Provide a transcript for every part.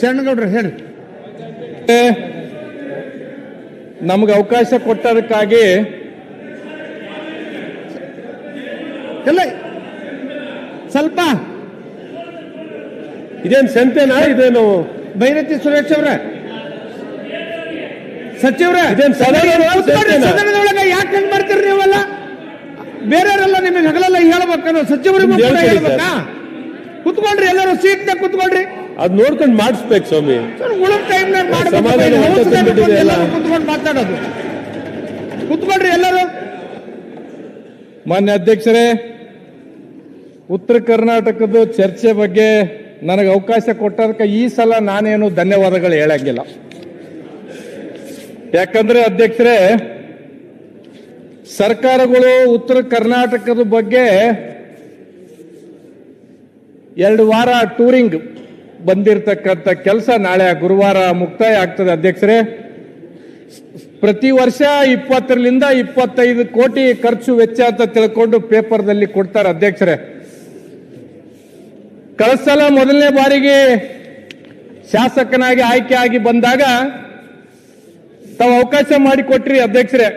ಶರಣಗೌಡ್ರು ಹೇಳಿ. ನಮ್ಗೆ ಅವಕಾಶ ಕೊಟ್ಟದಕ್ಕಾಗಿ ಎಲ್ಲ ಸ್ವಲ್ಪ. ಇದೇನು ಸಂತೆನಾ ಇದೇನು? ಭೈರತಿ ಸುರೇಶ್ ಅವ್ರ. ಸಚಿವರ? ಸದನದೊಳಗೆ ಯಾಕೆ ಹೆಂಗ್ ಮಾಡ್ತೀರಿ ನೀವೆಲ್ಲ? ಬೇರೆಯವರೆಲ್ಲ ನಿಮಗೆ ಹಗಲೆಲ್ಲ ಹೇಳ್ಬೇಕನ್ನೋ ಸಚಿವರಿಗೂ ಕೂತ್ಕೊಂಡ್ರಿ ಹೇಳ್ಬೇಕಾ? ಎಲ್ಲರೂ ಸೀಟ್ ಕುತ್ಕೊಳ್ರಿ ಅದ್ ನೋಡ್ಕೊಂಡು ಮಾಡಿಸ್ಬೇಕು ಸ್ವಾಮಿ. ಕುತ್ಕೊಂಡು ಮಾತಾಡೋದು. ಕುತ್ಕೊಳ್ರಿ ಎಲ್ಲರೂ. ಮಾನ್ಯ ಅಧ್ಯಕ್ಷರೇ ಉತ್ತರ ಕರ್ನಾಟಕದ ಚರ್ಚೆ ಬಗ್ಗೆ ನನಗೆ ಅವಕಾಶ ಕೊಟ್ಟದಕ್ಕೆ ಈ ಸಲ ನಾನೇನು ಧನ್ಯವಾದಗಳು ಹೇಳಂಗಿಲ್ಲ. ಯಾಕಂದ್ರೆ ಅಧ್ಯಕ್ಷರೇ ಸರ್ಕಾರಗಳು ಉತ್ತರ ಕರ್ನಾಟಕದ ಬಗ್ಗೆ ಎರಡು ವಾರ ಟೂರಿಂಗ್ ಬಂದಿರತಕ್ಕಂಥ ಕೆಲಸ ನಾಳೆ ಗುರುವಾರ ಮುಕ್ತಾಯ ಆಗ್ತದೆ ಅಧ್ಯಕ್ಷರೇ. ಪ್ರತಿ ವರ್ಷ ಇಪ್ಪತ್ತರಿಂದ ಇಪ್ಪತ್ತೈದು ಕೋಟಿ ಖರ್ಚು ವೆಚ್ಚ ಅಂತ ತಿಳ್ಕೊಂಡು ಪೇಪರ್ದಲ್ಲಿ ಕೊಡ್ತಾರೆ ಅಧ್ಯಕ್ಷರೇ. ಕಳಸಲ ಸಲ ಮೊದಲನೇ ಬಾರಿಗೆ ಶಾಸಕನಾಗಿ ಆಯ್ಕೆ ಆಗಿ ಬಂದಾಗ ತಾವು ಅವಕಾಶ ಮಾಡಿಕೊಟ್ರಿ ಅಧ್ಯಕ್ಷರೇ.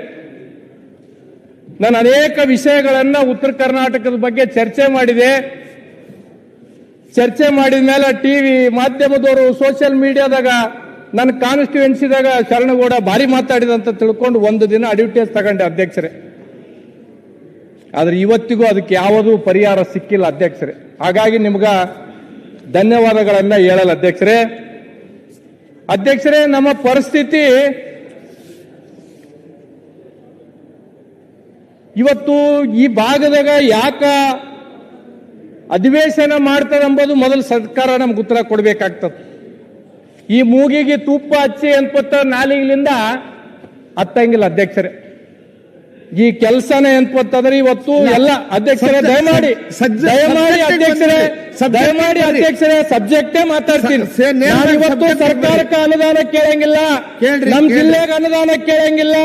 ನಾನು ಅನೇಕ ವಿಷಯಗಳನ್ನ ಉತ್ತರ ಕರ್ನಾಟಕದ ಬಗ್ಗೆ ಚರ್ಚೆ ಮಾಡಿದೆ. ಚರ್ಚೆ ಮಾಡಿದ ಮೇಲೆ ಟಿವಿ ಮಾಧ್ಯಮದವರು ಸೋಷಿಯಲ್ ಮೀಡಿಯಾದಾಗ, ನನ್ನ ಕಾನ್ಸ್ಟಿಟ್ಯೂನ್ಸಿದಾಗ ಶರಣಗೌಡ ಭಾರಿ ಮಾತಾಡಿದಂತ ತಿಳ್ಕೊಂಡು ಒಂದು ದಿನ ಅಡ್ವರ್ಟೈಸ್ ತಗೊಂಡೆ ಅಧ್ಯಕ್ಷರೇ. ಆದ್ರೆ ಇವತ್ತಿಗೂ ಅದಕ್ಕೆ ಯಾವುದೂ ಪರಿಹಾರ ಸಿಕ್ಕಿಲ್ಲ ಅಧ್ಯಕ್ಷರೇ. ಹಾಗಾಗಿ ನಿಮ್ಗ ಧನ್ಯವಾದಗಳನ್ನ ಹೇಳಲ್ಲ ಅಧ್ಯಕ್ಷರೇ. ಅಧ್ಯಕ್ಷರೇ, ನಮ್ಮ ಪರಿಸ್ಥಿತಿ ಇವತ್ತು ಈ ಭಾಗದಾಗ ಯಾಕ ಅಧಿವೇಶನ ಮಾಡ್ತದೆ ಎಂಬುದು ಮೊದಲು ಸರ್ಕಾರ ನಮ್ಗೆ ಉತ್ತರ ಕೊಡಬೇಕಾಗ್ತದೆ. ಈ ಮೂಗಿಗೆ ತುಪ್ಪ ಹಚ್ಚಿ ಅನ್ಪತ್ತ ನಾಲಿಗಳಿಂದ ಹತ್ತಂಗಿಲ್ಲ ಅಧ್ಯಕ್ಷರೇ. ಈ ಕೆಲಸನ ಅನ್ಪತ್ತಂದ್ರೆ ಇವತ್ತು ಎಲ್ಲ ಅಧ್ಯಕ್ಷರೇ ದಯಮಾಡಿ ದಯಮಾಡಿ ಅಧ್ಯಕ್ಷರೇ ದಯಮಾಡಿ ಅಧ್ಯಕ್ಷರೇ ಸಬ್ಜೆಕ್ಟೇ ಮಾತಾಡ್ತೀನಿ. ಇವತ್ತು ಸರ್ಕಾರಕ್ಕೆ ಅನುದಾನ ಕೇಳಂಗಿಲ್ಲ. ನಮ್. ಜಿಲ್ಲೆಗೆ ಅನುದಾನ ಕೇಳಂಗಿಲ್ಲ.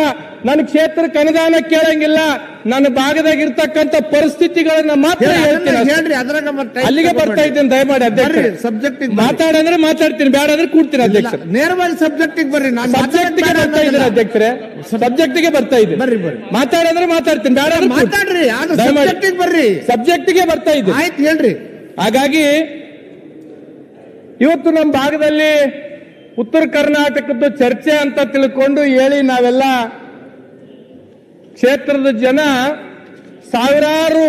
ನನ್ನ ಕ್ಷೇತ್ರಕ್ಕೆ ಅನುದಾನ ಕೇಳಂಗಿಲ್ಲ. ನನ್ನ ಭಾಗದಾಗ ಇರ್ತಕ್ಕಂಥ ಪರಿಸ್ಥಿತಿಗಳನ್ನ ಮಾತ್ರ ಹೇಳ್ತೀನಿ ಹೇಳ್ರಿ ಅದ್ರಾಗ ಮತ್ತೆ ಅಲ್ಲಿಗೆ ಬರ್ತಾ ಇದ್ದೇನೆ ದಯಮಾಡಿ ಅಧ್ಯಕ್ಷ ಸಬ್ಜೆಕ್ಟ್ ಮಾತಾಡಂದ್ರೆ ಮಾತಾಡ್ತೀನಿ ಬೇಡ ಅಂದ್ರೆ ಕೂಡ್ತೀನಿ ಅಧ್ಯಕ್ಷ ನೇರವಾಗಿ ಸಬ್ಜೆಕ್ಟ್ ಬರ್ರಿ ನಾನು ಸಬ್ಜೆಕ್ಟ್ಗೆ ಬರ್ತಾ ಇದ್ದೀನಿ ಅಧ್ಯಕ್ಷರೇ. ಸಬ್ಜೆಕ್ಟ್ಗೆ ಬರ್ತಾ ಇದ್ದೀನಿ. ಬರ್ರಿ ಬರ್ರಿ. ಮಾತಾಡಂದ್ರೆ ಮಾತಾಡ್ತೀನಿ ಬೇಡ. ಮಾತಾಡ್ರಿ. ಸಬ್ಜೆಕ್ಟ್ ಬರ್ರಿ. ಸಬ್ಜೆಕ್ಟ್ಗೆ ಬರ್ತಾ ಇದ್ದೀನಿ. ಆಯ್ತು ಹೇಳ್ರಿ. ಹಾಗಾಗಿ ಇವತ್ತು ನಮ್ಮ ಭಾಗದಲ್ಲಿ ಉತ್ತರ ಕರ್ನಾಟಕದ ಚರ್ಚೆ ಅಂತ ತಿಳ್ಕೊಂಡು ಹೇಳಿ ನಾವೆಲ್ಲ ಕ್ಷೇತ್ರದ ಜನ ಸಾವಿರಾರು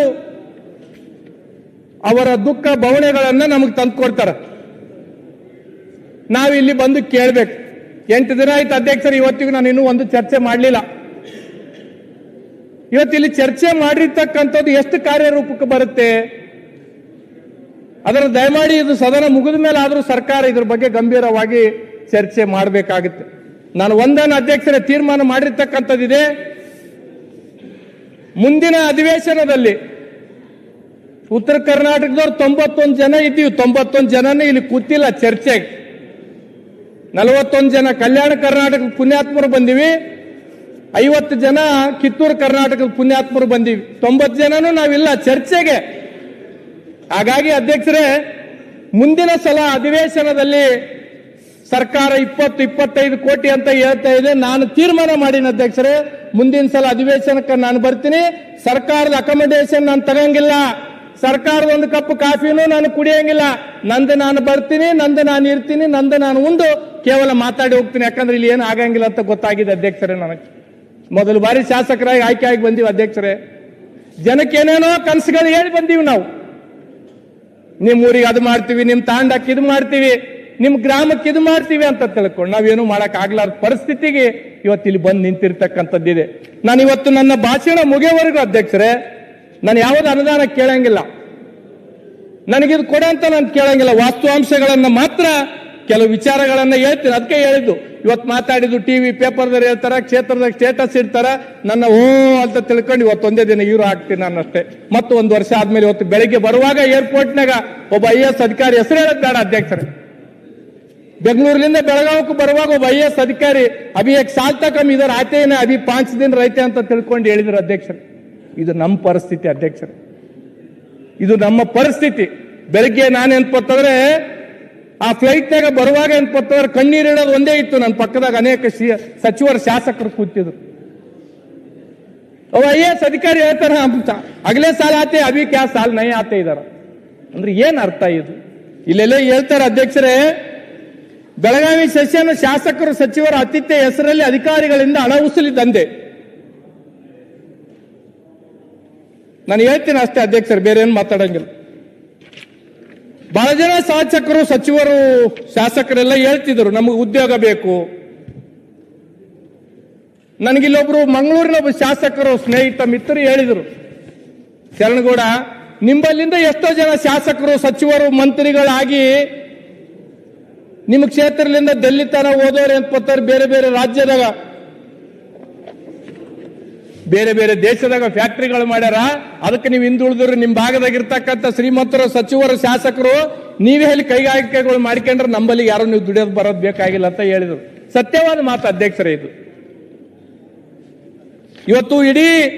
ಅವರ ದುಃಖ ಬವಣೆಗಳನ್ನ ನಮಗೆ ನಾವು ಇಲ್ಲಿ ಬಂದು ಕೇಳ್ಬೇಕು. ಎಂಟು ದಿನ ಆಯ್ತು ಅಧ್ಯಕ್ಷರು, ಇವತ್ತಿಗೂ ನಾನು ಇನ್ನೂ ಒಂದು ಚರ್ಚೆ ಮಾಡಲಿಲ್ಲ. ಇವತ್ತಿಲ್ಲಿ ಚರ್ಚೆ ಮಾಡಿರ್ತಕ್ಕಂಥದ್ದು ಎಷ್ಟು ಕಾರ್ಯರೂಪಕ್ಕೆ ಬರುತ್ತೆ? ಅದರ ದಯಮಾಡಿ ಇದು ಸದನ ಮುಗಿದ ಮೇಲೆ ಆದರೂ ಸರ್ಕಾರ ಇದ್ರ ಬಗ್ಗೆ ಗಂಭೀರವಾಗಿ ಚರ್ಚೆ ಮಾಡಬೇಕಾಗುತ್ತೆ. ನಾನು ಒಂದನ್ನು ಅಧ್ಯಕ್ಷರೇ, ತೀರ್ಮಾನ ಮಾಡಿರ್ತಕ್ಕಂಥದ್ದಿದೆ. ಮುಂದಿನ ಅಧಿವೇಶನದಲ್ಲಿ ಉತ್ತರ ಕರ್ನಾಟಕದವ್ರು ತೊಂಬತ್ತೊಂದು ಜನ ಇದ್ದೀವಿ, ತೊಂಬತ್ತೊಂದು ಜನನೇ ಇಲ್ಲಿ ಕೂತಿಲ್ಲ ಚರ್ಚೆಗೆ. ನಲವತ್ತೊಂದು ಜನ ಕಲ್ಯಾಣ ಕರ್ನಾಟಕದ ಪುಣ್ಯಾತ್ಮರು ಬಂದಿವಿ, ಐವತ್ತು ಜನ ಕಿತ್ತೂರು ಕರ್ನಾಟಕದ ಪುಣ್ಯಾತ್ಮರು ಬಂದಿವಿ. ತೊಂಬತ್ತು ಜನನೂ ನಾವಿಲ್ಲ ಚರ್ಚೆಗೆ. ಹಾಗಾಗಿ ಅಧ್ಯಕ್ಷರೇ, ಮುಂದಿನ ಸಲ ಅಧಿವೇಶನದಲ್ಲಿ ಸರ್ಕಾರ ಇಪ್ಪತ್ತು, ಇಪ್ಪತ್ತೈದು ಕೋಟಿ ಅಂತ ಹೇಳ್ತಾ ಇದೆ. ನಾನು ತೀರ್ಮಾನ ಮಾಡಿನ ಅಧ್ಯಕ್ಷರೇ ಮುಂದಿನ ಸಲ ಅಧಿವೇಶನಕ್ಕೆ ನಾನು ಬರ್ತೀನಿ. ಸರ್ಕಾರದ ಅಕಮಡೇಷನ್ ನಾನು ತಗಂಗಿಲ್ಲ. ಸರ್ಕಾರದ ಒಂದು ಕಪ್ ಕಾಫಿನೂ ನಾನು ಕುಡಿಯಂಗಿಲ್ಲ. ನಂದು ನಾನು ಬರ್ತೀನಿ, ನಂದು ನಾನು ಇರ್ತೀನಿ, ನಂದು ನಾನು ಉಂಡು. ಕೇವಲ ಮಾತಾಡಿ ಹೋಗ್ತೀನಿ. ಯಾಕಂದ್ರೆ ಇಲ್ಲಿ ಏನು ಆಗಂಗಿಲ್ಲ ಅಂತ ಗೊತ್ತಾಗಿದೆ ಅಧ್ಯಕ್ಷರೇ ನನಗೆ. ಮೊದಲು ಬಾರಿ ಶಾಸಕರಾಗಿ ಆಯ್ಕೆ ಆಗಿ ಬಂದೀವಿ ಅಧ್ಯಕ್ಷರೇ. ಜನಕ್ಕೆ ಏನೇನೋ ಕನಸುಗಳು ಹೇಳಿ ಬಂದೀವಿ ನಾವು. ನಿಮ್ಮ ಊರಿಗೆ ಅದು ಮಾಡ್ತೀವಿ ನಿಮ್ಮ ತಾಂಡಕ್ಕೆ ಇದು ಮಾಡ್ತೀವಿ ನಿಮ್ಮ ಗ್ರಾಮಕ್ಕೆ ಇದು ಮಾಡ್ತೀವಿ ಅಂತ ತಿಳ್ಕೊಂಡು ನಾವೇನು ಮಾಡಕ್ ಆಗ್ಲಾರ್ದ ಪರಿಸ್ಥಿತಿಗೆ ಇವತ್ತು ಇಲ್ಲಿ ಬಂದು ನಿಂತಿರ್ತಕ್ಕಂಥದ್ದಿದೆ ನಾನು ಇವತ್ತು ನನ್ನ ಭಾಷಣ ಮುಗಿಯವರೆಗೂ ಅಧ್ಯಕ್ಷರೇ, ನಾನು ಯಾವುದೇ ಅನುದಾನ ಕೇಳಂಗಿಲ್ಲ. ನನಗಿದು ಕೊಡ ಅಂತ ನಾನು ಕೇಳಂಗಿಲ್ಲ. ವಾಸ್ತವಾಂಶಗಳನ್ನ ಮಾತ್ರ ಕೆಲವು ವಿಚಾರಗಳನ್ನ ಹೇಳ್ತೀನಿ. ಅದಕ್ಕೆ ಹೇಳಿದ್ದು, ಇವತ್ತು ಮಾತಾಡಿದ್ದು ಟಿವಿ ಪೇಪರ್ದಲ್ಲಿ ಹೇಳ್ತಾರ ಕ್ಷೇತ್ರದಾಗ ಸ್ಟೇಟಸ್ ಇಡ್ತಾರ. ನನ್ನ ಓ ಅಂತ ತಿಳ್ಕೊಂಡು ಇವತ್ತು ಒಂದೇ ದಿನ ಇವರು ಹಾಕ್ತೀನಿ ನಾನು ಅಷ್ಟೇ. ಮತ್ತು ಒಂದು ವರ್ಷ ಆದ್ಮೇಲೆ ಇವತ್ತು ಬೆಳಿಗ್ಗೆ ಬರುವಾಗ ಏರ್ಪೋರ್ಟ್ನಾಗ ಒಬ್ಬ ಐ ಎಸ್ ಅಧಿಕಾರಿ ಹೆಸರು ಹೇಳೋದು ಬೇಡ ಅಧ್ಯಕ್ಷರೇ. ಬೆಂಗಳೂರಿನಿಂದ ಬೆಳಗಾವಕ್ಕೆ ಬರುವಾಗ ಐ ಎಸ್ ಅಧಿಕಾರಿ ಅಭಿ ಎಕ್ ಸಾಲ್ ತಕಮ್ ಇದರ ಆತೇನೆ ಅಭಿ ಪಾಂಚ್ ದಿನ ರೈತೆ ಅಂತ ತಿಳ್ಕೊಂಡು ಹೇಳಿದ್ರು ಅಧ್ಯಕ್ಷರು. ಇದು ನಮ್ಮ ಪರಿಸ್ಥಿತಿ ಅಧ್ಯಕ್ಷರು. ಇದು ನಮ್ಮ ಪರಿಸ್ಥಿತಿ. ಬೆಳಗ್ಗೆ ನಾನು ಏನ್ಪತ್ತಂದ್ರೆ ಆ ಫ್ಲೈಟ್ನಾಗ ಬರುವಾಗ ಏನ್ಪತ್ತಂದ್ರೆ ಕಣ್ಣೀರಿಡೋದು ಒಂದೇ ಇತ್ತು ನನ್ನ ಪಕ್ಕದಾಗ ಅನೇಕ ಸಚಿವರು, ಶಾಸಕರು ಕೂತಿದ್ರು. ಅವ ಐ ಎಸ್ ಅಧಿಕಾರಿ ಹೇಳ್ತಾರ ಅಗಲೇ ಸಾಲ ಆತೆ, ಅಭಿ ಕ್ಯಾ ಸಾಲ ನೈ ಆತೆ ಇದಾರ. ಅಂದ್ರೆ ಏನ್ ಅರ್ಥ ಇದು? ಇಲ್ಲೆಲ್ಲ ಹೇಳ್ತಾರೆ ಅಧ್ಯಕ್ಷರೇ ಬೆಳಗಾವಿ ಸೆಷನ್ ಶಾಸಕರು ಸಚಿವರ ಆತಿಥ್ಯ ಹೆಸರಲ್ಲಿ ಅಧಿಕಾರಿಗಳಿಂದ ಹಣ ಉಸುಲಿ ತಂದೆ ನಾನು ಹೇಳ್ತೀನಿ ಅಷ್ಟೇ ಅಧ್ಯಕ್ಷರು, ಬೇರೆ ಏನು ಮಾತಾಡಂಗಿಲ್ಲ. ಬಹಳ ಜನ ಶಾಸಕರು, ಸಚಿವರು, ಶಾಸಕರೆಲ್ಲ ಹೇಳ್ತಿದ್ರು, ನಮಗೆ ಉದ್ಯೋಗ ಬೇಕು. ನನಗಿಲ್ಲೊಬ್ರು ಮಂಗಳೂರಿನ ಒಬ್ಬ ಶಾಸಕರು, ಸ್ನೇಹಿತ, ಮಿತ್ರರು ಹೇಳಿದರು. ಶರಣಗೌಡ ನಿಂಬಲ್ಲಿಂದ ಎಷ್ಟೋ ಜನ ಶಾಸಕರು, ಸಚಿವರು, ಮಂತ್ರಿಗಳಾಗಿ ನಿಮ್ಮ ಕ್ಷೇತ್ರದಿಂದ ಡೆಲ್ಲಿ ತನ ಅಂತ ಪತ್ತೋರ್ ಬೇರೆ ಬೇರೆ ರಾಜ್ಯದಾಗ. ಬೇರೆ ಬೇರೆ ದೇಶದಾಗ ಫ್ಯಾಕ್ಟರಿಗಳು ಮಾಡ್ಯಾರ. ಅದಕ್ಕೆ ನೀವು ಹಿಂದುಳಿದ್ರು. ನಿಮ್ ಭಾಗದಾಗ ಇರ್ತಕ್ಕಂಥ ಶ್ರೀಮಂತರು, ಸಚಿವರು, ಶಾಸಕರು, ನೀವೇ ಹೇಳಿ ಕೈಗಾರಿಕೆಗಳು ಮಾಡ್ಕೊಂಡ್ರೆ ನಂಬಲ್ಲಿ ಯಾರು ನೀವು ದುಡಿಯೋದು ಬರೋದು ಬೇಕಾಗಿಲ್ಲ ಅಂತ ಹೇಳಿದ್ರು. ಸತ್ಯವಾದ ಮಾತು ಅಧ್ಯಕ್ಷರೇ ಇದು. ಇವತ್ತು ಇಡೀ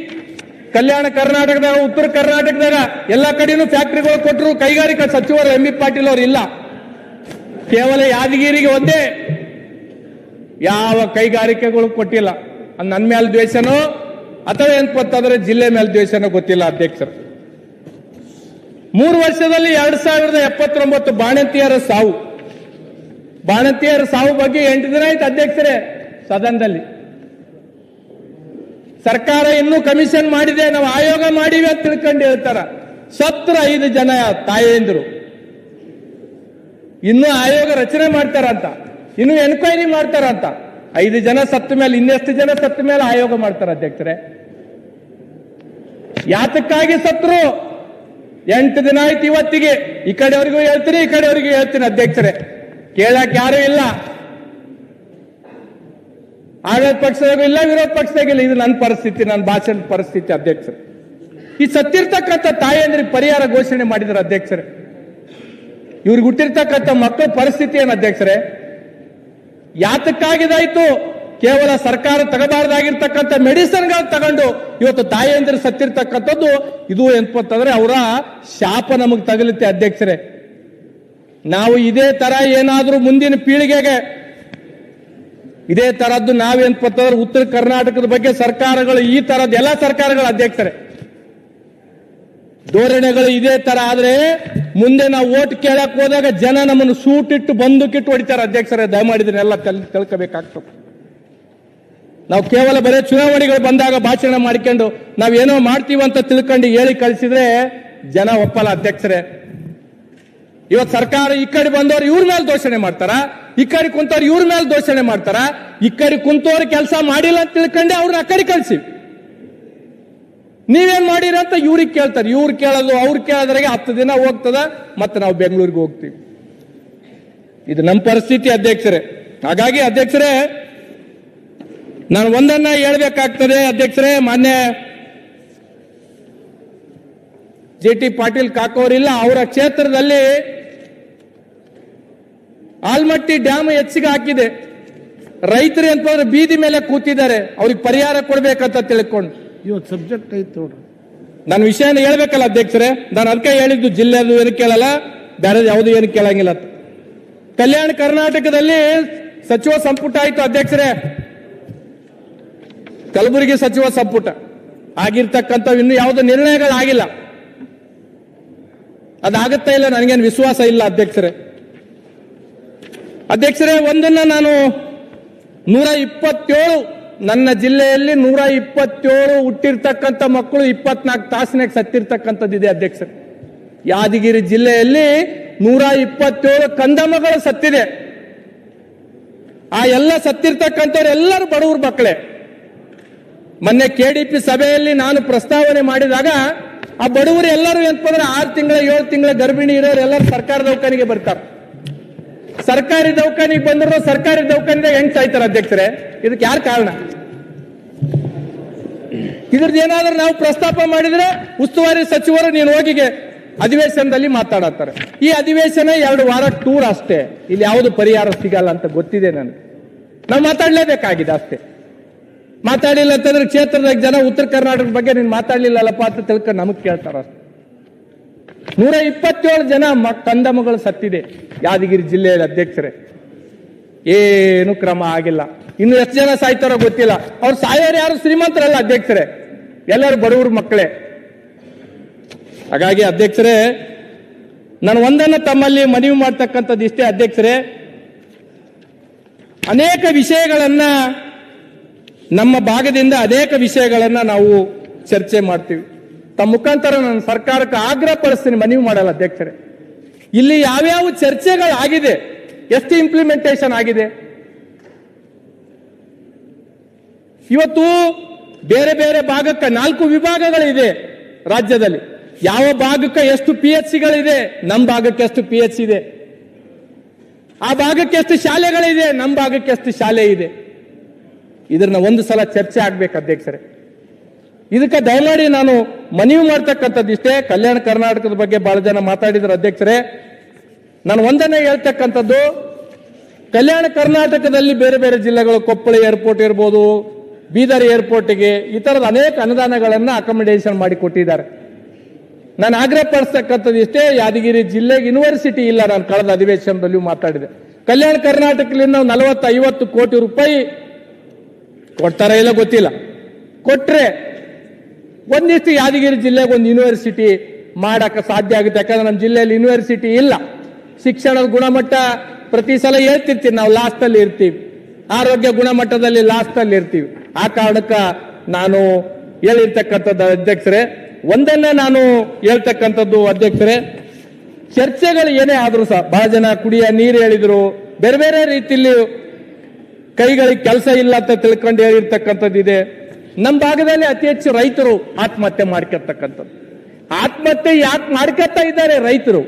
ಕಲ್ಯಾಣ ಕರ್ನಾಟಕದಾಗ, ಉತ್ತರ ಕರ್ನಾಟಕದಾಗ ಎಲ್ಲಾ ಕಡೆನೂ ಫ್ಯಾಕ್ಟರಿಗಳು ಕೊಟ್ಟರು. ಕೈಗಾರಿಕಾ ಸಚಿವರು ಎಂ ಬಿ ಪಾಟೀಲ್ ಅವರು ಇಲ್ಲ. ಕೇವಲ ಯಾದಗಿರಿಗೆ ಒಂದೇ. ಯಾವ ಕೈಗಾರಿಕೆಗಳು ಕೊಟ್ಟಿಲ್ಲ. ನನ್ನ ಮೇಲೆ ದ್ವೇಷನೋ, ಅಥವಾ ಏನ್ಪತ್ತಂದ್ರೆ ಜಿಲ್ಲೆ ಮೇಲೆ ದ್ವೇಷನೋ ಗೊತ್ತಿಲ್ಲ ಅಧ್ಯಕ್ಷರು. ಮೂರು ವರ್ಷದಲ್ಲಿ ಎರಡ್ ಸಾವಿರದ ಎಪ್ಪತ್ತೊಂಬತ್ತು ಬಾಣಂತಿಯರ ಸಾವು. ಬಾಣಂತಿಯರ ಸಾವು ಬಗ್ಗೆ ಎಂಟು ದಿನ ಆಯ್ತು ಅಧ್ಯಕ್ಷರೇ ಸದನದಲ್ಲಿ. ಸರ್ಕಾರ ಇನ್ನೂ ಕಮಿಷನ್ ಮಾಡಿದೆ, ನಾವು ಆಯೋಗ ಮಾಡಿವೆ ಅಂತ ತಿಳ್ಕೊಂಡು ಹೇಳ್ತಾರ. ಸತ್ರ ಐದು ಜನ ತಾಯಂದ್ರು. ಇನ್ನೂ ಆಯೋಗ ರಚನೆ ಮಾಡ್ತಾರಂತ. ಇನ್ನು ಎನ್ಕ್ವೈರಿ ಮಾಡ್ತಾರಂತ. ಐದು ಜನ ಸತ್ತ ಮೇಲೆ, ಇನ್ನೆಷ್ಟು ಜನ ಸತ್ತ ಮೇಲೆ ಆಯೋಗ ಮಾಡ್ತಾರ ಅಧ್ಯಕ್ಷರೇ. ಯಾತಕ್ಕಾಗಿ ಸತ್ರು? ಎಂಟು ದಿನ ಆಯ್ತು ಇವತ್ತಿಗೆ. ಈ ಕಡೆಯವರಿಗೂ ಹೇಳ್ತೀನಿ, ಈ ಕಡೆಯವರಿಗೂ ಹೇಳ್ತೀನಿ ಅಧ್ಯಕ್ಷರೇ. ಕೇಳಕ್ ಯಾರು ಇಲ್ಲ. ಆಡಳಿತ ಪಕ್ಷದಾಗೂ ಇಲ್ಲ, ವಿರೋಧ ಪಕ್ಷದಾಗಿಲ್ಲ ಇದು ನನ್ನ ಪರಿಸ್ಥಿತಿ, ನನ್ನ ಭಾಷಣದ ಪರಿಸ್ಥಿತಿ ಅಧ್ಯಕ್ಷರು. ಈ ಸತ್ತಿರ್ತಕ್ಕಂಥ ತಾಯಿಯಂದ್ರಿಗೆ ಪರಿಹಾರ ಘೋಷಣೆ ಮಾಡಿದ್ರು ಅಧ್ಯಕ್ಷರೇ. ಇವ್ರಿಗೆ ಹುಟ್ಟಿರ್ತಕ್ಕಂಥ ಮಕ್ಕಳ ಪರಿಸ್ಥಿತಿ ಏನು ಅಧ್ಯಕ್ಷರೇ ಯಾತಕ್ಕಾಗಿದಾಯ್ತು ಕೇವಲ ಸರ್ಕಾರ ತಗಬಾರ್ದಾಗಿರ್ತಕ್ಕಂಥ ಮೆಡಿಸಿನ್ಗಳು ತಗೊಂಡು ಇವತ್ತು ತಾಯಿಯಂದ್ರೆ ಸತ್ತಿರ್ತಕ್ಕಂಥದ್ದು ಇದು ಎಂತಂದ್ರೆ ಅವರ ಶಾಪ ನಮಗೆ ತಗಲುತ್ತೆ ಅಧ್ಯಕ್ಷರೇ. ನಾವು ಇದೇ ತರ ಏನಾದರೂ ಮುಂದಿನ ಪೀಳಿಗೆಗೆ ಇದೇ ತರದ್ದು ನಾವೇನ್ಪತ್ತಂದ್ರೆ ಉತ್ತರ ಕರ್ನಾಟಕದ ಬಗ್ಗೆ ಸರ್ಕಾರಗಳು ಈ ತರದ ಎಲ್ಲ ಸರ್ಕಾರಗಳ ಅಧ್ಯಕ್ಷರೇ. ಧೋರಣೆಗಳು ಇದೇ ತರ ಆದ್ರೆ ಮುಂದೆ ನಾವು ಓಟ್ ಕೇಳಕ್ ಹೋದಾಗ ಜನ ನಮ್ಮನ್ನು ಸೂಟಿಟ್ಟು ಬಂದೂಕಿಟ್ಟು ಹೊಡಿತಾರೆ ಅಧ್ಯಕ್ಷರೇ ದಯಮಾಡಿದ್ರೆ ಕಲ್ ತಿಳ್ಕೋಬೇಕಾಗ್ತದೆ ನಾವು ಕೇವಲ ಬರೀ ಚುನಾವಣೆಗಳು ಬಂದಾಗ ಭಾಷಣ ಮಾಡಿಕೊಂಡು ನಾವೇನೋ ಮಾಡ್ತೀವಿ ಅಂತ ತಿಳ್ಕೊಂಡು ಹೇಳಿ ಕಳಿಸಿದ್ರೆ ಜನ ಒಪ್ಪಲ್ಲ ಅಧ್ಯಕ್ಷರೇ. ಇವತ್ತು ಸರ್ಕಾರ ಈ ಕಡೆ ಬಂದವರು ಇವ್ರ ಮೇಲೆ ದೋಷಣೆ ಮಾಡ್ತಾರ? ಈ ಕಡೆ ಕುಂತವ್ರು ಇವ್ರ ಮೇಲೆ ದೋಷಣೆ ಮಾಡ್ತಾರ? ಈ ಕಡೆ ಕುಂತವ್ರು ಕೆಲಸ ಮಾಡಿಲ್ಲ ಅಂತ ತಿಳ್ಕೊಂಡೆ ಅವ್ರನ್ನ ಆ ಕಡೆ ಕಳ್ಸಿ. ನೀವೇನ್ ಮಾಡಿರ ಅಂತ ಇವ್ರಿಗೆ ಕೇಳ್ತಾರೆ. ಇವ್ರು ಕೇಳೋದು, ಅವ್ರು ಕೇಳೋದ್ರಾಗೆ ಹತ್ತು ದಿನ ಹೋಗ್ತದ, ಮತ್ತೆ ನಾವು ಬೆಂಗಳೂರಿಗೆ ಹೋಗ್ತೀವಿ. ಇದು ನಮ್ಮ ಪರಿಸ್ಥಿತಿ ಅಧ್ಯಕ್ಷರೇ. ಹಾಗಾಗಿ ಅಧ್ಯಕ್ಷರೇ, ನಾನು ಒಂದನ್ನ ಹೇಳ್ಬೇಕಾಗ್ತದೆ ಅಧ್ಯಕ್ಷರೇ, ಮಾನ್ಯ ಜೆ ಟಿ ಪಾಟೀಲ್ ಕಾಕೋರಿಲ್ಲ, ಅವರ ಕ್ಷೇತ್ರದಲ್ಲಿ ಆಲ್ಮಟ್ಟಿ ಡ್ಯಾಮ್ ಹೆಚ್ಚಿಗೆ ಹಾಕಿದೆ. ರೈತರು ಅಂತಂದ್ರೆ ಬೀದಿ ಮೇಲೆ ಕೂತಿದ್ದಾರೆ. ಅವ್ರಿಗೆ ಪರಿಹಾರ ಕೊಡ್ಬೇಕಂತ ತಿಳ್ಕೊಂಡು. ಇವತ್ತು ಸಬ್ಜೆಕ್ಟ್ ಐತೆ ನೋಡ್ರಿ. ನಾನು ವಿಷಯನ ಹೇಳ್ಬೇಕಲ್ಲ ಅಧ್ಯಕ್ಷರೇ, ನಾನು ಅದಕ್ಕೆ ಹೇಳಿದ್ದು ಜಿಲ್ಲೆದು ಏನು ಕೇಳಲ್ಲ, ಬೇರೆ ಯಾವುದು ಏನು ಕೇಳಂಗಿಲ್ಲ ಕಲ್ಯಾಣ ಕರ್ನಾಟಕದಲ್ಲಿ ಸಚಿವ ಸಂಪುಟ ಆಯ್ತು ಅಧ್ಯಕ್ಷರೇ. ಕಲಬುರಗಿ ಸಚಿವ ಸಂಪುಟ. ಆಗಿರ್ತಕ್ಕಂಥ ಇನ್ನು ಯಾವುದೇ ನಿರ್ಣಯಗಳಾಗಿಲ್ಲ ಅದಾಗತ್ತಾ ಇಲ್ಲ, ನನಗೇನು ವಿಶ್ವಾಸ ಇಲ್ಲ ಅಧ್ಯಕ್ಷರೇ. ಅಧ್ಯಕ್ಷರೇ, ಒಂದನ್ನ ನಾನು ನೂರ ಇಪ್ಪತ್ತೇಳು ನನ್ನ ಜಿಲ್ಲೆಯಲ್ಲಿ ನೂರ ಇಪ್ಪತ್ತೇಳು ಹುಟ್ಟಿರ್ತಕ್ಕಂಥ ಮಕ್ಕಳು ಇಪ್ಪತ್ನಾಲ್ಕು ತಾಸಿನಾಗ ಸತ್ತಿರ್ತಕ್ಕಂಥದ್ದಿದೆ ಅಧ್ಯಕ್ಷರು. ಯಾದಗಿರಿ ಜಿಲ್ಲೆಯಲ್ಲಿ ನೂರ ಇಪ್ಪತ್ತೇಳು ಕಂದಮಗಳು ಸತ್ತಿದೆ. ಆ ಎಲ್ಲ ಸತ್ತಿರ್ತಕ್ಕಂಥವ್ರೆಲ್ಲರೂ ಬಡವ್ರ ಮಕ್ಕಳೇ. ಮೊನ್ನೆ ಕೆಡಿಪಿ ಸಭೆಯಲ್ಲಿ ನಾನು ಪ್ರಸ್ತಾವನೆ ಮಾಡಿದಾಗ ಆ ಬಡವರು ಎಲ್ಲರೂ ಏನಪ್ಪಂದ್ರೆ ಆರು ತಿಂಗಳ, ಏಳು ತಿಂಗಳ ಗರ್ಭಿಣಿ ಇರೋರು ಎಲ್ಲರೂ ಸರ್ಕಾರದ ದವಾಖಾನಿಗೆ ಬರ್ತಾರೆ. ಸರ್ಕಾರಿ ದವಾಖಾನಿಗೆ ಬಂದ್ರು ಸರ್ಕಾರಿ ದವಾಖಾನಿದಾಗ ಹೆಂಗ್ ಸಾಯ್ತಾರೆ ಅಧ್ಯಕ್ಷರೇ? ಇದಕ್ಕೆ ಯಾರು ಕಾರಣ? ಇದ್ರದ್ದು ಏನಾದ್ರೂ ನಾವು ಪ್ರಸ್ತಾಪ ಮಾಡಿದ್ರೆ ಉಸ್ತುವಾರಿ ಸಚಿವರು ನೀನು ಹೋಗಿಗೆ ಅಧಿವೇಶನದಲ್ಲಿ ಮಾತಾಡತ್ತಾರೆ. ಈ ಅಧಿವೇಶನ ಎರಡು ವಾರ ಟೂರ್ ಅಷ್ಟೇ. ಇಲ್ಲಿ ಯಾವುದು ಪರಿಹಾರ ಸಿಗಲ್ಲ ಅಂತ ಗೊತ್ತಿದೆ ನನಗೆ. ನಾವು ಮಾತಾಡ್ಲೇಬೇಕಾಗಿದೆ ಅಷ್ಟೇ. ಮಾತಾಡಿಲ್ಲ ಅಂತಂದ್ರೆ ಕ್ಷೇತ್ರದಾಗ ಜನ ಉತ್ತರ ಕರ್ನಾಟಕದ ಬಗ್ಗೆ ನೀನು ಮಾತಾಡ್ಲಿಲ್ಲಲ್ಲಪ್ಪ ಅಂತ ತಿಳ್ಕೊಂಡು ನಮಗ್ ಕೇಳ್ತಾರ ಅಷ್ಟೇ. ನೂರ ಇಪ್ಪತ್ತೇಳು ಜನ ಮ ಮಗಳು ಸತ್ತಿದೆ. ಯಾದಗಿರಿ ಜಿಲ್ಲೆಯ ಅಧ್ಯಕ್ಷರೇ. ಏನು ಕ್ರಮ ಆಗಿಲ್ಲ. ಇನ್ನು ಎಷ್ಟು ಜನ ಸಾಯ್ತಾರೋ ಗೊತ್ತಿಲ್ಲ. ಅವ್ರು ಸಾಯೋರು ಯಾರು? ಶ್ರೀಮಂತರಲ್ಲ ಅಧ್ಯಕ್ಷರೇ. ಎಲ್ಲರೂ ಬಡವರು ಮಕ್ಕಳೇ. ಹಾಗಾಗಿ ಅಧ್ಯಕ್ಷರೇ, ನಾನು ಒಂದನ್ನು ತಮ್ಮಲ್ಲಿ ಮನವಿ ಮಾಡ್ತಕ್ಕಂಥದ್ದು ಇಷ್ಟೇ ಅಧ್ಯಕ್ಷರೇ. ಅನೇಕ ವಿಷಯಗಳನ್ನ ನಮ್ಮ ಭಾಗದಿಂದ ಅನೇಕ ವಿಷಯಗಳನ್ನ ನಾವು ಚರ್ಚೆ ಮಾಡ್ತೀವಿ. ತಮ್ಮ ಮುಖಾಂತರ ನಾನು ಸರ್ಕಾರಕ್ಕೆ ಆಗ್ರಹ ಪಡಿಸ್ತೀನಿ, ಮನವಿ ಮಾಡಲ್ಲ ಅಧ್ಯಕ್ಷರೇ. ಇಲ್ಲಿ ಯಾವ್ಯಾವ ಚರ್ಚೆಗಳಾಗಿದೆ ಎಷ್ಟು ಇಂಪ್ಲಿಮೆಂಟೇಷನ್ ಆಗಿದೆ. ಇವತ್ತು ಬೇರೆ ಬೇರೆ ಭಾಗಕ್ಕೆ ನಾಲ್ಕು ವಿಭಾಗಗಳಿದೆ ರಾಜ್ಯದಲ್ಲಿ. ಯಾವ ಭಾಗಕ್ಕೆ ಎಷ್ಟು ಪಿ ಎಚ್ ಸಿಗಳಿದೆ ನಮ್ಮ ಭಾಗಕ್ಕೆ ಎಷ್ಟು ಪಿ ಎಚ್ ಇದೆ. ಆ ಭಾಗಕ್ಕೆ ಎಷ್ಟು ಶಾಲೆಗಳಿದೆ ನಮ್ಮ ಭಾಗಕ್ಕೆ ಎಷ್ಟು ಶಾಲೆ ಇದೆ. ಇದನ್ನ ಒಂದು ಸಲ ಚರ್ಚೆ ಆಗ್ಬೇಕು ಅಧ್ಯಕ್ಷರೇ. ಇದಕ್ಕೆ ದಯಮಾಡಿ ನಾನು ಮನವಿ ಮಾಡ್ತಕ್ಕಂಥದ್ದು ಇಷ್ಟೇ. ಕಲ್ಯಾಣ ಕರ್ನಾಟಕದ ಬಗ್ಗೆ ಬಹಳ ಜನ ಮಾತಾಡಿದ್ರು ಅಧ್ಯಕ್ಷರೇ. ನಾನು ಒಂದನ್ನೇ ಹೇಳ್ತಕ್ಕಂಥದ್ದು, ಕಲ್ಯಾಣ ಕರ್ನಾಟಕದಲ್ಲಿ ಬೇರೆ ಬೇರೆ ಜಿಲ್ಲೆಗಳು ಕೊಪ್ಪಳ ಏರ್ಪೋರ್ಟ್ ಇರ್ಬೋದು, ಬೀದರ್ ಏರ್ಪೋರ್ಟ್ಗೆ ಈ ಥರದ ಅನೇಕ ಅನುದಾನಗಳನ್ನು ಅಕಾಮಿಡೇಷನ್ ಮಾಡಿ ಕೊಟ್ಟಿದ್ದಾರೆ. ನಾನು ಆಗ್ರಹ ಪಡಿಸ್ತಕ್ಕಂಥದ್ದು ಇಷ್ಟೇ, ಯಾದಗಿರಿ ಜಿಲ್ಲೆಗೆ ಯೂನಿವರ್ಸಿಟಿ ಇಲ್ಲ ನಾನು ಕಳೆದ ಅಧಿವೇಶನದಲ್ಲಿಯೂ ಮಾತಾಡಿದೆ. ಕಲ್ಯಾಣ ಕರ್ನಾಟಕದಿಂದ ನಲವತ್ತು ಐವತ್ತು ಕೋಟಿ ರೂಪಾಯಿ ಕೊಡ್ತಾರ ಇಲ್ಲ ಗೊತ್ತಿಲ್ಲ. ಕೊಟ್ರೆ ಒಂದಿಷ್ಟು ಯಾದಗಿರಿ ಜಿಲ್ಲೆಗೆ ಒಂದು ಯೂನಿವರ್ಸಿಟಿ ಮಾಡಕ್ಕೆ ಸಾಧ್ಯ ಆಗುತ್ತೆ. ಯಾಕಂದ್ರೆ ನಮ್ಮ ಜಿಲ್ಲೆಯಲ್ಲಿ ಯೂನಿವರ್ಸಿಟಿ ಇಲ್ಲ. ಶಿಕ್ಷಣದ ಗುಣಮಟ್ಟ ಪ್ರತಿ ಸಲ ಹೇಳ್ತಿರ್ತೀವಿ ನಾವು ಲಾಸ್ಟಲ್ಲಿ ಇರ್ತೀವಿ. ಆರೋಗ್ಯ ಗುಣಮಟ್ಟದಲ್ಲಿ ಲಾಸ್ಟಲ್ಲಿ ಇರ್ತೀವಿ. ಆ ಕಾರಣಕ್ಕೆ ನಾನು ಹೇಳಿರ್ತಕ್ಕಂಥದ್ದು ಅಧ್ಯಕ್ಷರೇ, ಒಂದನ್ನ ನಾನು ಹೇಳ್ತಕ್ಕಂಥದ್ದು ಅಧ್ಯಕ್ಷರೇ, ಚರ್ಚೆಗಳು ಏನೇ ಆದರೂ ಸಹ, ಬಹಳ ಜನ ಕುಡಿಯ ನೀರು ಹೇಳಿದರು, ಬೇರೆ ಬೇರೆ ರೀತಿಯಲ್ಲಿ ಕೈಗಳಿಗೆ ಕೆಲಸ ಇಲ್ಲ ಅಂತ ತಿಳ್ಕೊಂಡು ಹೇಳಿರ್ತಕ್ಕಂಥದ್ದು ಇದೆ ನಮ್ಮ ಭಾಗದಲ್ಲಿ ಅತಿ ಹೆಚ್ಚು ರೈತರು ಆತ್ಮಹತ್ಯೆ ಮಾಡ್ಕೊತಕ್ಕಂಥದ್ದು. ಆತ್ಮಹತ್ಯೆ ಯಾಕೆ ಮಾಡ್ಕೊತಾ ಇದ್ದಾರೆ ರೈತರು?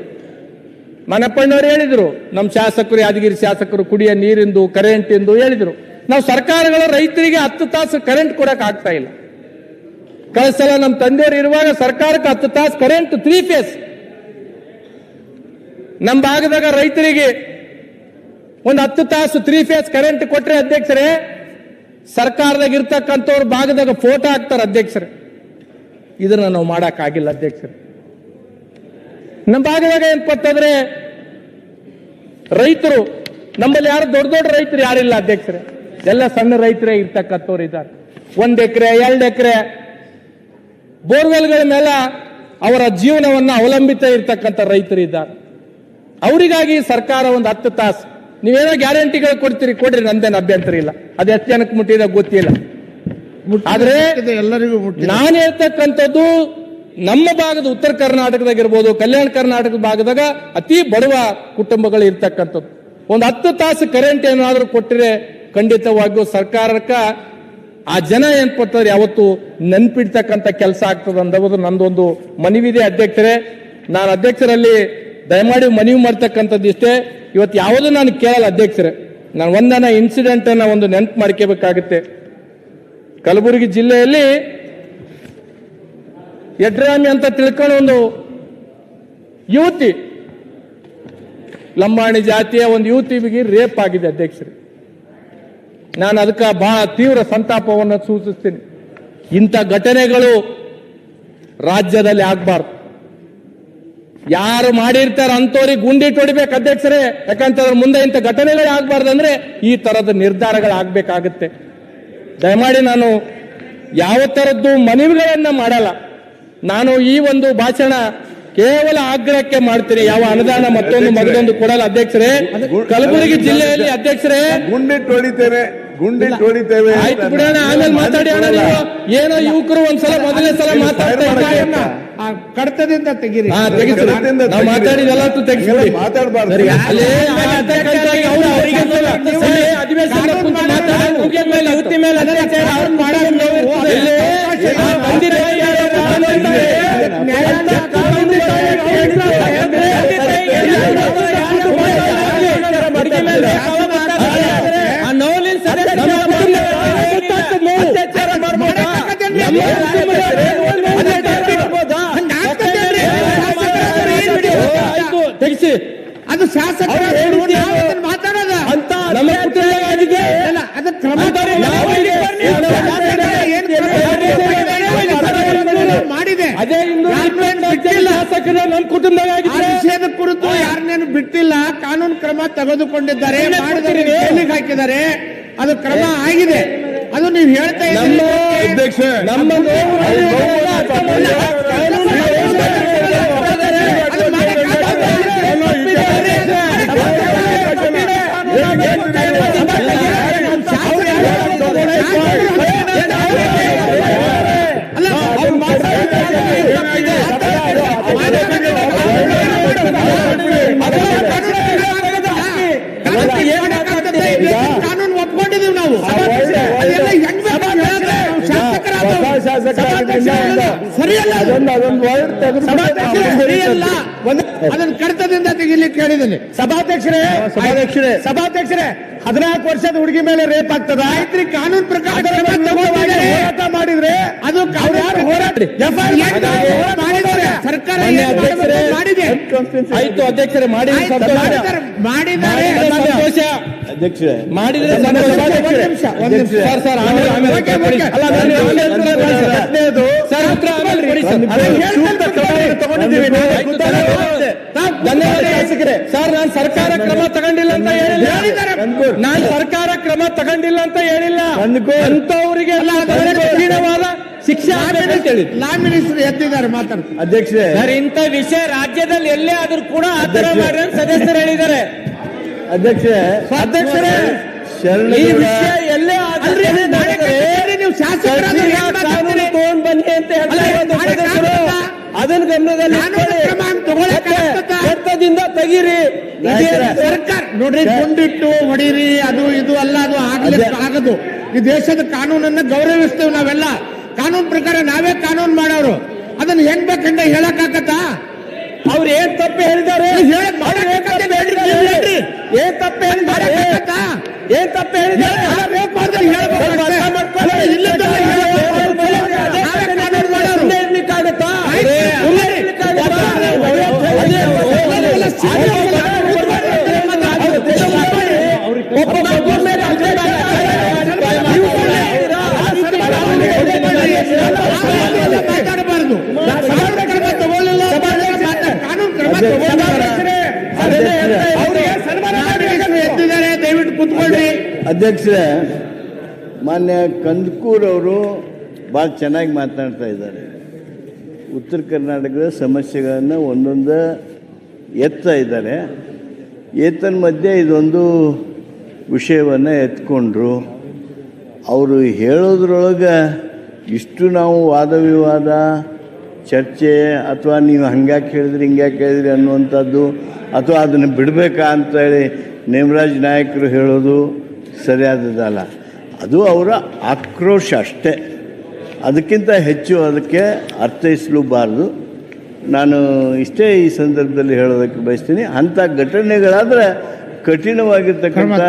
ಮನಪ್ಪಣ್ಣವ್ರು ಹೇಳಿದ್ರು ನಮ್ಮ ಶಾಸಕರು, ಯಾದಗಿರಿ ಶಾಸಕರು ಕುಡಿಯ ನೀರಿಂದು ಕರೆಂಟ್ ಎಂದು ಹೇಳಿದ್ರು. ನಾವು ಸರ್ಕಾರಗಳು ರೈತರಿಗೆ ಹತ್ತು ತಾಸು ಕರೆಂಟ್ ಕೊಡಕ್ ಆಗ್ತಾ ಇಲ್ಲ. ಕಳೆದ ಸಲ ನಮ್ಮ ತಂದೆಯವರು ಇರುವಾಗ ಸರ್ಕಾರಕ್ಕೆ ಹತ್ತು ತಾಸು ಕರೆಂಟ್ ತ್ರೀ ಫೇಸ್ ನಮ್ಮ ಭಾಗದಾಗ ರೈತರಿಗೆ ಒಂದು ಹತ್ತು ತಾಸು ತ್ರೀ ಫೇಸ್ ಕರೆಂಟ್ ಕೊಟ್ರೆ ಅಧ್ಯಕ್ಷರೇ ಸರ್ಕಾರದಾಗ ಇರ್ತಕ್ಕಂಥವ್ರ ಭಾಗದಾಗ ಫೋಟೋ ಹಾಕ್ತಾರೆ ಅಧ್ಯಕ್ಷರು. ಇದನ್ನ ನಾವು ಮಾಡಕ್ಕಾಗಿಲ್ಲ ಅಧ್ಯಕ್ಷರು. ನಮ್ಮ ಭಾಗದಾಗ ಏನಪ್ಪತ್ತಂದ್ರೆ ರೈತರು, ನಮ್ಮಲ್ಲಿ ಯಾರು ದೊಡ್ಡ ದೊಡ್ಡ ರೈತರು ಯಾರಿಲ್ಲ ಅಧ್ಯಕ್ಷರೇ. ಎಲ್ಲ ಸಣ್ಣ ರೈತರೇ ಇರ್ತಕ್ಕಂಥವ್ರು ಇದ್ದಾರೆ. ಒಂದ್ ಎಕರೆ, ಎರಡು ಎಕರೆ, ಬೋರ್ವೆಲ್ಗಳ ಮೇಲೆ ಅವರ ಜೀವನವನ್ನ ಅವಲಂಬಿತ ಇರ್ತಕ್ಕಂಥ ರೈತರು ಇದ್ದಾರೆ. ಅವರಿಗಾಗಿ ಸರ್ಕಾರ ಒಂದು ಹತ್ತು ತಾಸು ನೀವೇನೋ ಗ್ಯಾರಂಟಿಗಳು ಕೊಡ್ತೀರಿ ಕೊಡ್ರಿ ನಂದೇನು ಅಭ್ಯಂತರ ಇಲ್ಲ. ಅದು ಎಷ್ಟು ಜನಕ್ಕೆ ಮುಟ್ಟಿದ ಗೊತ್ತಿಲ್ಲ ಆದ್ರೆ ಎಲ್ಲರಿಗೂ ನಾನು ಹೇಳ್ತಕ್ಕಂಥದ್ದು ನಮ್ಮ ಭಾಗದ ಉತ್ತರ ಕರ್ನಾಟಕದಾಗ ಇರ್ಬೋದು ಕಲ್ಯಾಣ ಕರ್ನಾಟಕದ ಭಾಗದಾಗ ಅತಿ ಬಡವ ಕುಟುಂಬಗಳು ಇರ್ತಕ್ಕಂಥದ್ದು. ಒಂದು ಹತ್ತು ತಾಸು ಕರೆಂಟ್ ಏನಾದರೂ ಕೊಟ್ಟರೆ ಖಂಡಿತವಾಗಿಯೂ ಸರ್ಕಾರಕ್ಕ ಆ ಜನ ಏನ್ ಕೊಡ್ತಾರೆ ಯಾವತ್ತು ನೆನ್ಪಿಡ್ತಕ್ಕಂಥ ಕೆಲಸ ಆಗ್ತದೆ ಅಂದ್ರೆ ನಂದೊಂದು ಮನವಿದೆ ಅಧ್ಯಕ್ಷರೇ. ನಾನು ಅಧ್ಯಕ್ಷರಲ್ಲಿ ದಯಮಾಡಿ ಮನವಿ ಮಾಡ್ತಕ್ಕಂಥದ್ದು ಇಷ್ಟೇ. ಇವತ್ತು ಯಾವುದೂ ನಾನು ಕೇಳಲ್ಲ ಅಧ್ಯಕ್ಷರೇ. ನಾನು ಒಂದನ ಇನ್ಸಿಡೆಂಟ್ ಅನ್ನ ಒಂದು ನೆನಪು ಮಾಡ್ಕೋಬೇಕಾಗುತ್ತೆ ಕಲಬುರಗಿ ಜಿಲ್ಲೆಯಲ್ಲಿ ಯಡ್ರಾಮಿ ಅಂತ ತಿಳ್ಕೊಂಡು ಒಂದು ಯುವತಿ, ಲಂಬಾಣಿ ಜಾತಿಯ ಒಂದು ಯುವತಿಗೆ ರೇಪ್ ಆಗಿದೆ ಅಧ್ಯಕ್ಷರು. ನಾನು ಅದಕ್ಕೆ ಬಹಳ ತೀವ್ರ ಸಂತಾಪವನ್ನು ಸೂಚಿಸ್ತೀನಿ. ಇಂಥ ಘಟನೆಗಳು ರಾಜ್ಯದಲ್ಲಿ ಆಗ್ಬಾರ್ದು. ಯಾರು ಮಾಡಿರ್ತಾರೆ ಅಂತವ್ರಿಗೆ ಗುಂಡಿಟ್ಟು ಹೊಡಿಬೇಕು ಅಧ್ಯಕ್ಷರೇ. ಯಾಕಂತಂದ್ರೆ ಮುಂದೆ ಇಂಥ ಘಟನೆಗಳೇ ಆಗ್ಬಾರ್ದು ಅಂದ್ರೆ ಈ ತರದ ನಿರ್ಧಾರಗಳು ಆಗ್ಬೇಕಾಗುತ್ತೆ ದಯಮಾಡಿ ನಾನು ಯಾವ ತರದ್ದು ಮನವಿಗಳನ್ನ ಮಾಡಲ್ಲ. ನಾನು ಈ ಒಂದು ಭಾಷಣ ಕೇವಲ ಆಗ್ರಹಕ್ಕೆ ಮಾಡ್ತೀನಿ. ಯಾವ ಅನುದಾನ ಮತ್ತೊಂದು ಮಗದೊಂದು ಕೊಡಲ್ಲ ಅಧ್ಯಕ್ಷರೇ. ಕಲಬುರಗಿ ಜಿಲ್ಲೆಯಲ್ಲಿ ಅಧ್ಯಕ್ಷರೇ. ಗುಂಡಿಟ್ಟು ಹೊಡಿತೇವೆ ಗುಂಡಿಟ್ಟು ಹೊಡಿತೇವೆ ಆಯ್ತು ಬಿಡೋಣ ಆಮೇಲೆ ಮಾತಾಡಿ ಅಣ್ಣ ನೀವು ಏನೋ ಯುವಕರು ಒಂದ್ಸಲ ಮೊದಲನೇ ಸಲ ಮಾತಾಡ್ತಾ ಇದ್ದಾರೆ ಕಡತದಿಂದ ತೆಗೀರಿ. ನಾವು ಮಾತಾಡಿದೆಲ್ಲ ತೆಗಿಸ್ಬಿಡಿ. ಮಾತಾಡಬಾರ್ದು. ಅವ್ರಿಗೆ ಆಗ್ತಕ್ಕಂಥದ್ದು ಶಾಸಕರು ಮಾತಾಡೋದ. ಅಂತ ನಮ್ಮ ಅದು ಅದ ಕ್ರಮ ಮಾಡಿದೆ. ಅದೇ ಶಾಸಕರ ನಮ್ಮ ಕುಟುಂಬದಾಗಿದ್ದರೆ ನಿಷೇಧ ಕುರಿತು ಯಾರನ್ನೇನು ಬಿಟ್ಟಿಲ್ಲ. ಕಾನೂನು ಕ್ರಮ ತೆಗೆದುಕೊಂಡಿದ್ದಾರೆ. ಹಾಕಿದ್ದಾರೆ. ಅದು ಕ್ರಮ ಆಗಿದೆ. ಅದು ನೀವು ಹೇಳ್ತಾ ಇದ್ದೀರಿ. ನಮ್ಮ ಶಾಸಕರಾದವ್ರು. ಸರಿಯಲ್ಲ. ಅದು. ಅದೊಂದು ಅದೊಂದು ವರ್ಡ್ ಸಭಾಧ್ಯಕ್ಷರೇ ಸರಿಯಲ್ಲ. ಅದನ್ನ ಕಡತದಿಂದ ತೆಗಿಲಿಕ್ಕೆ ಹೇಳಿದ್ದೀನಿ. ಸಭಾಧ್ಯಕ್ಷರೇ ಸಭಾಧ್ಯಕ್ಷರೇ. ಸಭಾಧ್ಯಕ್ಷರೇ ಹದಿನಾಲ್ಕು ವರ್ಷದ ಹುಡುಗಿ ಮೇಲೆ ರೇಪ್ ಆಗ್ತದ? ಆಯ್ತ್ರಿ ಕಾನೂನು ಪ್ರಕಾರ ಹೋರಾಟ ಮಾಡಿದ್ರೆ ಅದು ಹೋರಾಟ? ಸರ್ಕಾರ ಮಾಡಿದೆ? ಆಯ್ತು ಅಧ್ಯಕ್ಷರೇ. ಮಾಡಿ ಸಂತೋಷ. ಮಾಡಿದ್ದಾರೆ ಸಂತೋಷ. ಅಧ್ಯಕ್ಷರೇ. ಮಾಡಿದ್ರೆ ಸಂತೋಷ. ನಿಮಿಷ ಒಂದ್ ನಿಮಿಷ. ಸರ್ ಸರ್ ಆಮೇಲೆ ಆಮೇಲೆ. ಹದಿನೈದು ಸರ್ ಉತ್ತರ ಆಮೇಲೆ ಕೊಡಿ ಸರ್. ಅದೇ ತಗೊಂಡಿದ್ದೀವಿ ನಾವು. ಆಯ್ತು, ಧನ್ಯವಾದ. ಶಾಸಕರೇ ಸರ್ ನಾನು ಸರ್ಕಾರ ಕ್ರಮ ತಗೊಂಡಿಲ್ಲ ಅಂತ ಹೇಳಿಲ್ಲ. ನಾನು ಸರ್ಕಾರ ಕ್ರಮ ತಗೊಂಡಿಲ್ಲ ಅಂತ ಹೇಳಿಲ್ಲ. ಅಂತವರಿಗೆ ಕಠಿಣವಾದ ಶಿಕ್ಷೆ ಹೇಳಿ ಲಾ ಮಿನಿಸ್ಟರ್ ಎತ್ತಿದ್ದಾರೆ ಮಾತಾಡ್ತಾರೆ ಅಧ್ಯಕ್ಷರೇ. ಸರ್ ಇಂಥ ವಿಷಯ ರಾಜ್ಯದಲ್ಲಿ ಎಲ್ಲೇ ಆದ್ರೂ ಕೂಡ ಆತರ ಮಾಡಿ ಅಂತ ಸದಸ್ಯರು ಹೇಳಿದ್ದಾರೆ. ಅಧ್ಯಕ್ಷರೇ. ಅಧ್ಯಕ್ಷರೇ ಈ ವಿಷಯ ಎಲ್ಲೇ ಆದ್ರೆ ನೀವು ಶಾಸಕರಾದ್ರೆ ಹೆಂಗ್ ಮಾತಾಡ್ತೀರಿ? ತಗೊಂಡ್ ಬನ್ನಿ ಅಂತ ಸದಸ್ಯರು ಅದನ್ನ ಗಮನದಲ್ಲಿ ಮತ್ತೆ ತೆಗೀರಿ. ಸರ್ಕಾರ ನೋಡ್ರಿ ಗುಂಡಿಟ್ಟು ಹೊಡೀರಿ ಅದು ಇದು ಅಲ್ಲ ಅದು ಆಗಲೇ ಆಗದು. ಈ ದೇಶದ ಕಾನೂನನ್ನ ಗೌರವಿಸ್ತೇವೆ ನಾವೆಲ್ಲ. ಕಾನೂನು ಪ್ರಕಾರ ನಾವೇ ಕಾನೂನು ಮಾಡೋರು. ಅದನ್ನ ಹೆಂಗ್ ಬೇಕಂತ ಹೇಳಕ್ ಆಗತ್ತಾ? ಅವ್ರು ಏನ್ ತಪ್ಪು ಹೇಳಿದಾರೆ. ಏನ್ ತಪ್ಪು ಹೇಳಿದಾರೆ? ಏನ್ ತಪ್ಪು ಹೇಳಿದ್ದಾರೆ? ಯಾರು ರೇಪ್ ಮಾಡಿದ್ರೆ ಹೇಳ್ಬೇಕು ಅಷ್ಟೇ. ಅಲ್ಲ, ಇಲ್ಲದಲ್ಲ ಹೇಳ್ಬೇಕು. ನಾವೇ ಕಾನೂನು ಮಾಡೋರು. ಸುಮ್ನೆ ಇರ್ಲಿಕ್ಕಾಗತ್ತಾ? ಆಯ್ತು, ಸುಮ್ನೆ ಇರ್ಲಿಕ್ಕಾಗತ್ತಾ? ಒಬ್ಬ ಮಗು ಮೇಲೆ ಮಾತಾಡಬಾರ್ದು ಕಾನೂನು ಕ್ರಮ ತಗೊಳ್ಳಿಲ್ಲ ಕಾನೂನು ಕ್ರಮ ತಗೊಳ್ತಾರೆ ಎದ್ದಿದ್ದಾರೆ ದಯವಿಟ್ಟು ಕುತ್ಕೊಳ್ಳಿ ಅಧ್ಯಕ್ಷರೇ ಮಾನ್ಯ ಕಂದಕೂರ್ ಅವರು ಭಾಳ ಚೆನ್ನಾಗಿ ಮಾತನಾಡ್ತಾ ಇದ್ದಾರೆ. ಉತ್ತರ ಕರ್ನಾಟಕದ ಸಮಸ್ಯೆಗಳನ್ನು ಒಂದೊಂದು ಎತ್ತಾ ಇದ್ದಾರೆ. ಏತನ್ ಮಧ್ಯೆ ಇದೊಂದು ವಿಷಯವನ್ನು ಎತ್ಕೊಂಡ್ರು. ಅವರು ಹೇಳೋದ್ರೊಳಗೆ ಇಷ್ಟು ನಾವು ವಾದ ವಿವಾದ ಚರ್ಚೆ ಅಥವಾ ನೀವು ಹಂಗ್ಯಾಕೆ ಹೇಳಿದ್ರಿ, ಹಿಂಗ್ಯಾಕೆ ಹೇಳಿದ್ರಿ ಅನ್ನುವಂಥದ್ದು ಅಥವಾ ಅದನ್ನು ಬಿಡಬೇಕಾ ಅಂತೇಳಿ ನೇಮರಾಜ್ ನಾಯಕರು ಹೇಳೋದು ಸರಿಯಾದದಲ್ಲ ಅದು ಅವರ ಆಕ್ರೋಶ ಅಷ್ಟೇ. ಅದಕ್ಕಿಂತ ಹೆಚ್ಚು ಅದಕ್ಕೆ ಅರ್ಥೈಸಲೂಬಾರ್ದು. ನಾನು ಇಷ್ಟೇ ಈ ಸಂದರ್ಭದಲ್ಲಿ ಹೇಳೋದಕ್ಕೆ ಬಯಸ್ತೀನಿ ಅಂಥ ಘಟನೆಗಳಾದರೆ ಕಠಿಣವಾಗಿರ್ತಕ್ಕಂಥ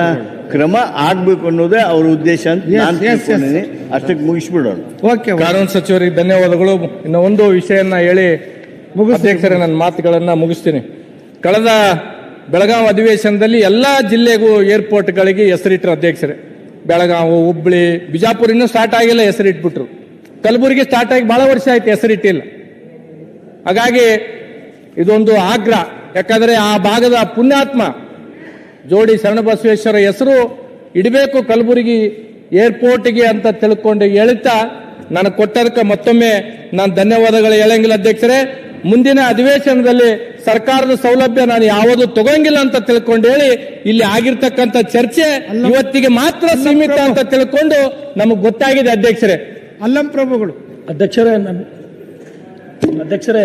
ಕ್ರಮ ಆಗಬೇಕು ಅನ್ನೋದೇ ಅವ್ರ ಉದ್ದೇಶ ಅಂತ ನಾನು. ತಿಳ್ಕೊಂಡಿದ್ದೀನಿ. ಅಷ್ಟಕ್ಕೆ ಮುಗಿಸ್ಬಿಡೋಣ. ಓಕೆ ಕಾನೂನು ಸಚಿವರಿಗೆ ಧನ್ಯವಾದಗಳು. ಇನ್ನು ಒಂದು ವಿಷಯನ್ನ ಹೇಳಿ ಅಧ್ಯಕ್ಷರೇ ನನ್ನ ಮಾತುಗಳನ್ನ ಮುಗಿಸ್ತೀನಿ. ಕಳೆದ ಬೆಳಗಾವಿ ಅಧಿವೇಶನದಲ್ಲಿ ಎಲ್ಲ ಜಿಲ್ಲೆಗೂ ಏರ್ಪೋರ್ಟ್ಗಳಿಗೆ ಹೆಸರಿಟ್ಟರು ಅಧ್ಯಕ್ಷರೇ. ಬೆಳಗಾವಿ ಹುಬ್ಳಿ ಬಿಜಾಪುರ ಇನ್ನೂ ಸ್ಟಾರ್ಟ್ ಆಗಿಲ್ಲ ಹೆಸರಿಟ್ಬಿಟ್ರು. ಕಲಬುರಗಿ ಸ್ಟಾರ್ಟ್ ಆಗಿ ಬಹಳ ವರ್ಷ ಆಯ್ತು ಹೆಸರಿಟ್ಟಿಲ್ಲ. ಹಾಗಾಗಿ ಇದೊಂದು ಆಗ್ರಹ. ಯಾಕಂದ್ರೆ ಆ ಭಾಗದ ಪುಣ್ಯಾತ್ಮ ಜೋಡಿ ಶರಣಬಸವೇಶ್ವರ ಹೆಸರು ಇಡಬೇಕು ಕಲಬುರಗಿ ಏರ್ಪೋರ್ಟ್ಗೆ ಅಂತ ತಿಳ್ಕೊಂಡು ಹೇಳ್ತಾ ನಾನು ಕೊಟ್ಟದಕ್ಕೆ ಮತ್ತೊಮ್ಮೆ ನಾನು ಧನ್ಯವಾದಗಳು ಹೇಳಂಗಿಲ್ಲ ಅಧ್ಯಕ್ಷರೇ. ಮುಂದಿನ ಅಧಿವೇಶನದಲ್ಲಿ ಸರ್ಕಾರದ ಸೌಲಭ್ಯ ನಾನು ಯಾವುದು ತಗೊಂಗಿಲ್ಲ ಅಂತ ತಿಳ್ಕೊಂಡು ಹೇಳಿ ಇಲ್ಲಿ ಆಗಿರ್ತಕ್ಕಂಥ ಚರ್ಚೆ ಇವತ್ತಿಗೆ ಮಾತ್ರ ಸೀಮಿತ ಅಂತ ತಿಳ್ಕೊಂಡು ನಮಗೆ ಗೊತ್ತಾಗಿದೆ ಅಧ್ಯಕ್ಷರೇ. ಅಲ್ಲಂ ಪ್ರಭುಗಳು. ಅಧ್ಯಕ್ಷರೇ ಅಧ್ಯಕ್ಷರೇ